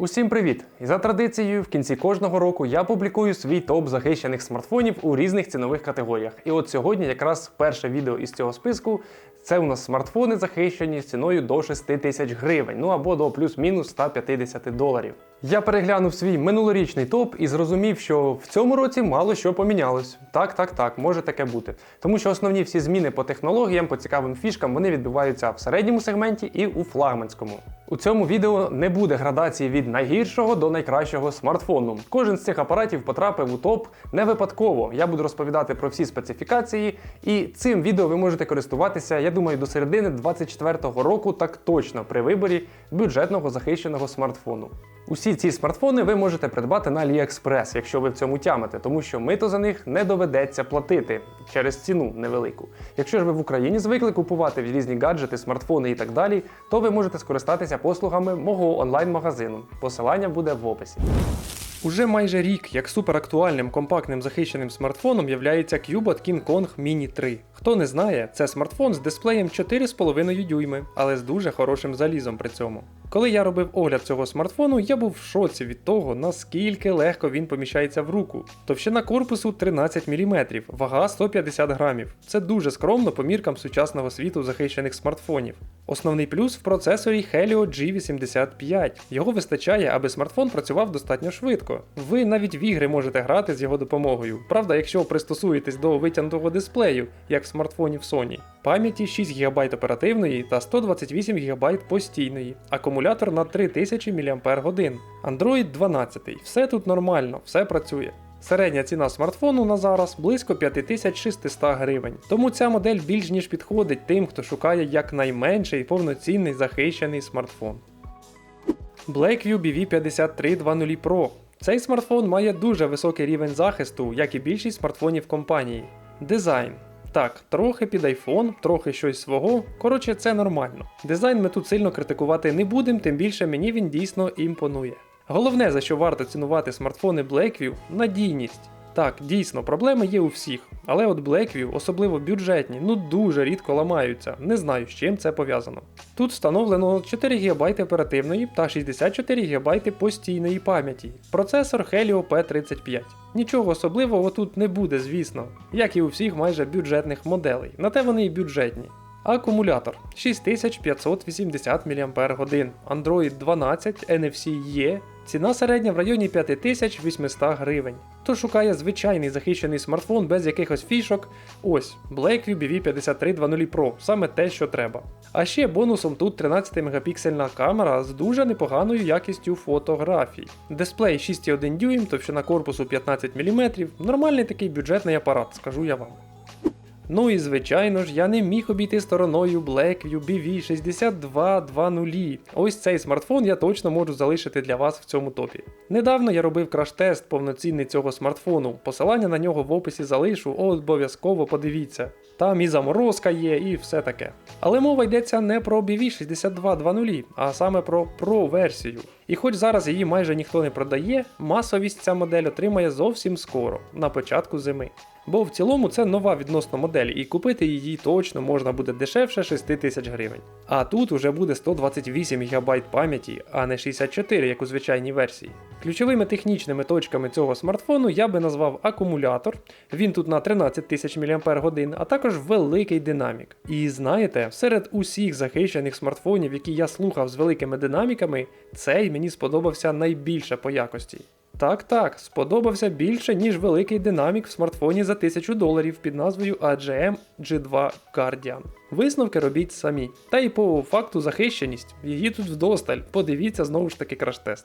Усім привіт! І за традицією, в кінці кожного року я публікую свій топ захищених смартфонів у різних цінових категоріях. І от сьогодні якраз перше відео із цього списку це у нас смартфони захищені ціною до 6 тисяч гривень, ну або до плюс-мінус 150 доларів. Я переглянув свій минулорічний топ і зрозумів, що в цьому році мало що помінялось. Так, так, так, може таке бути. Тому що основні всі зміни по технологіям, по цікавим фішкам, вони відбуваються в середньому сегменті і у флагманському. У цьому відео не буде градації від найгіршого до найкращого смартфону. Кожен з цих апаратів потрапив у топ не випадково. Я буду розповідати про всі специфікації, і цим відео ви можете користуватися, я думаю, до середини 2024 року так точно при виборі бюджетного захищеного смартфону. Усі ці смартфони ви можете придбати на AliExpress, якщо ви в цьому тямите, тому що мито за них не доведеться платити через ціну невелику. Якщо ж ви в Україні звикли купувати різні гаджети, смартфони і так далі, то ви можете скористатися послугами мого онлайн-магазину. Посилання буде в описі. Уже майже рік, як суперактуальним компактним захищеним смартфоном являється Cubot King Kong Mini 3. Хто не знає, це смартфон з дисплеєм 4,5 дюйми, але з дуже хорошим залізом при цьому. Коли я робив огляд цього смартфону, я був в шоці від того, наскільки легко він поміщається в руку. Товщина корпусу 13 мм, вага 150 грамів. Це дуже скромно по міркам сучасного світу захищених смартфонів. Основний плюс в процесорі Helio G85. Його вистачає, аби смартфон працював достатньо швидко. Ви навіть в ігри можете грати з його допомогою. Правда, якщо пристосуєтесь до витягнутого дисплею, як в смартфоні Sony. Пам'яті 6 ГБ оперативної та 128 ГБ постійної, акумулятор на 3000 мАч. Android 12. Все тут нормально, все працює. Середня ціна смартфону на зараз близько 5600 гривень. Тому ця модель більш ніж підходить тим, хто шукає якнайменший повноцінний захищений смартфон. Blackview BV5320 Pro. Цей смартфон має дуже високий рівень захисту, як і більшість смартфонів компанії. Дизайн. Так, трохи під iPhone, трохи щось свого. Коротше, це нормально. Дизайн ми тут сильно критикувати не будемо, тим більше мені він дійсно імпонує. Головне, за що варто цінувати смартфони Blackview надійність. Так, дійсно, проблеми є у всіх, але от Blackview, особливо бюджетні, ну дуже рідко ламаються. Не знаю, з чим це пов'язано. Тут встановлено 4 ГБ оперативної та 64 ГБ постійної пам'яті. Процесор Helio P35. Нічого особливого тут не буде, звісно, як і у всіх майже бюджетних моделей, на те вони і бюджетні. Акумулятор 6580 мАч, Android 12, NFC є, ціна середня в районі 5800 гривень. Хто шукає звичайний захищений смартфон без якихось фішок, ось Blackview BV5320 Pro, саме те, що треба. А ще бонусом тут 13 мегапіксельна камера з дуже непоганою якістю фотографій. Дисплей 6,1 дюйм, товщина корпусу 15 мм, нормальний такий бюджетний апарат, скажу я вам. Ну і звичайно ж, я не міг обійти стороною Blackview BV6220. Ось цей смартфон я точно можу залишити для вас в цьому топі. Недавно я робив краш-тест повноцінний цього смартфону. Посилання на нього в описі залишу, обов'язково подивіться. Там і заморозка є, і все таке. Але мова йдеться не про BV6220, а саме про Pro версію. І хоч зараз її майже ніхто не продає, масовість ця модель отримає зовсім скоро, на початку зими. Бо в цілому це нова відносно модель, і купити її точно можна буде дешевше 6 тисяч гривень. А тут уже буде 128 ГБ пам'яті, а не 64, як у звичайній версії. Ключовими технічними точками цього смартфону я би назвав акумулятор, він тут на 13 тисяч мАч, а також великий динамік. І знаєте, серед усіх захищених смартфонів, які я слухав з великими динаміками, цей мені сподобався найбільше по якості. Так, так, сподобався більше, ніж великий динамік в смартфоні за 1000 доларів під назвою AGM G2 Guardian. Висновки робіть самі. Та й по факту захищеність, її тут вдосталь, подивіться знову ж таки краш-тест.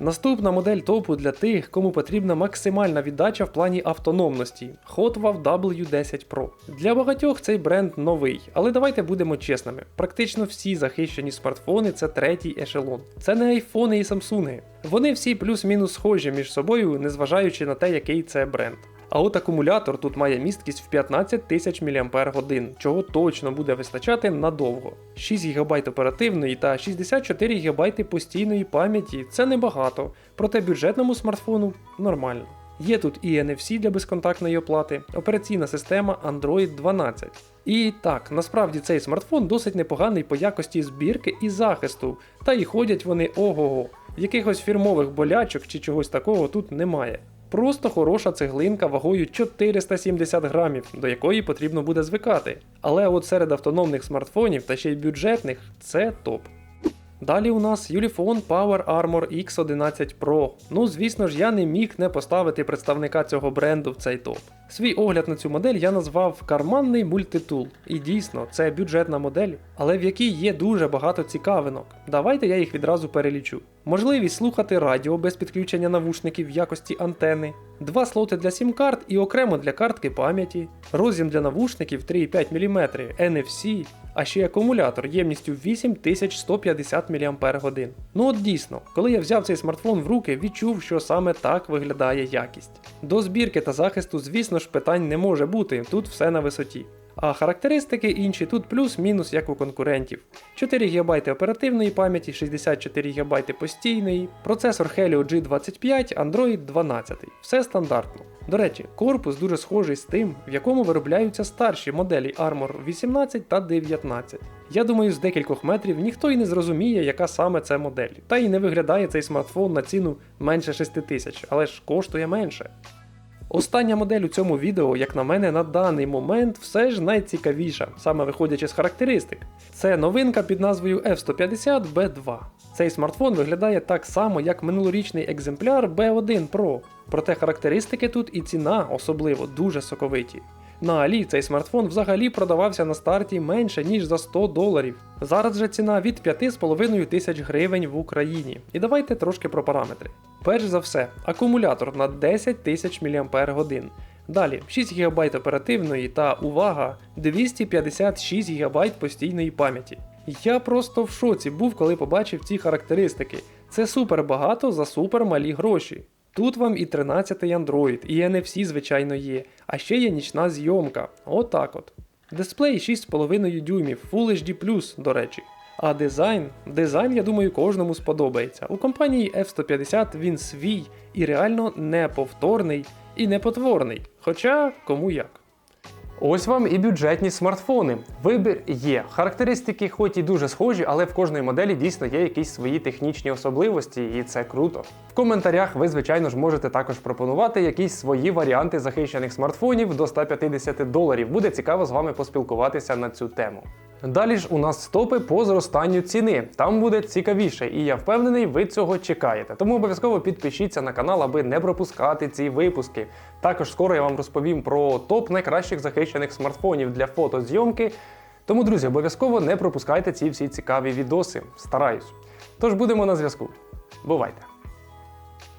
Наступна модель топу для тих, кому потрібна максимальна віддача в плані автономності Hotwav W10 Pro. Для багатьох цей бренд новий, але давайте будемо чесними. Практично всі захищені смартфони це третій ешелон. Це не айфони і самсунги. Вони всі плюс-мінус схожі між собою, незважаючи на те, який це бренд. А от акумулятор тут має місткість в 15 тисяч мАч, чого точно буде вистачати надовго. 6 ГБ оперативної та 64 ГБ постійної пам'яті це небагато, проте бюджетному смартфону нормально. Є тут і NFC для безконтактної оплати, операційна система Android 12. І так, насправді цей смартфон досить непоганий по якості збірки і захисту, та й ходять вони ого-го. Якихось фірмових болячок чи чогось такого тут немає. Просто хороша цеглинка вагою 470 грамів, до якої потрібно буде звикати. Але от серед автономних смартфонів та ще й бюджетних це топ. Далі у нас Ulefone Power Armor X11 Pro. Ну, звісно ж, я не міг не поставити представника цього бренду в цей топ. Свій огляд на цю модель я назвав карманний мультитул. І дійсно, це бюджетна модель, але в якій є дуже багато цікавинок. Давайте я їх відразу перелічу. Можливість слухати радіо без підключення навушників в якості антени, два слоти для сім-карт і окремо для картки пам'яті, роз'єм для навушників 3,5 мм, NFC, а ще акумулятор ємністю 8150 мАч. Ну от дійсно, коли я взяв цей смартфон в руки, відчув, що саме так виглядає якість. До збірки та захисту, звісно ж, питань не може бути, тут все на висоті. А характеристики інші тут плюс-мінус як у конкурентів. 4 ГБ оперативної пам'яті, 64 ГБ постійної, процесор Helio G25, Android 12. Все стандартно. До речі, корпус дуже схожий з тим, в якому виробляються старші моделі Armor 18 та 19. Я думаю, з декількох метрів ніхто і не зрозуміє, яка саме це модель. Та й не виглядає цей смартфон на ціну менше 6 тисяч, але ж коштує менше. Остання модель у цьому відео, як на мене, на даний момент все ж найцікавіша, саме виходячи з характеристик. Це новинка під назвою F150B2. Цей смартфон виглядає так само, як минулорічний екземпляр B1 Pro, проте характеристики тут і ціна особливо дуже соковиті. На Алі цей смартфон взагалі продавався на старті менше ніж за 100 доларів. Зараз же ціна від 5,5 тисяч гривень в Україні. І давайте трошки про параметри. Перш за все, акумулятор на 10 тисяч мАч. Далі 6 ГБ оперативної та увага 256 ГБ постійної пам'яті. Я просто в шоці був, коли побачив ці характеристики. Це супер багато за супер малі гроші. Тут вам і 13-й Android, і NFC, звичайно, є, а ще є нічна зйомка. Отак от. Дисплей 6,5 дюймів, Full HD, до речі. А дизайн, дизайн, я думаю, кожному сподобається. У компанії F150 він свій і реально неповторний і непотворний. Хоча кому як. Ось вам і бюджетні смартфони. Вибір є. Характеристики, хоч і дуже схожі, але в кожної моделі дійсно є якісь свої технічні особливості, і це круто. В коментарях ви, звичайно ж, можете також пропонувати якісь свої варіанти захищених смартфонів до 150 доларів. Буде цікаво з вами поспілкуватися на цю тему. Далі ж у нас стопи по зростанню ціни. Там буде цікавіше, і я впевнений, ви цього чекаєте. Тому обов'язково підпишіться на канал, аби не пропускати ці випуски. Також скоро я вам розповім про топ найкращих захищених смартфонів для фотозйомки. Тому, друзі, обов'язково не пропускайте ці всі цікаві відоси. Стараюсь. Тож будемо на зв'язку. Бувайте!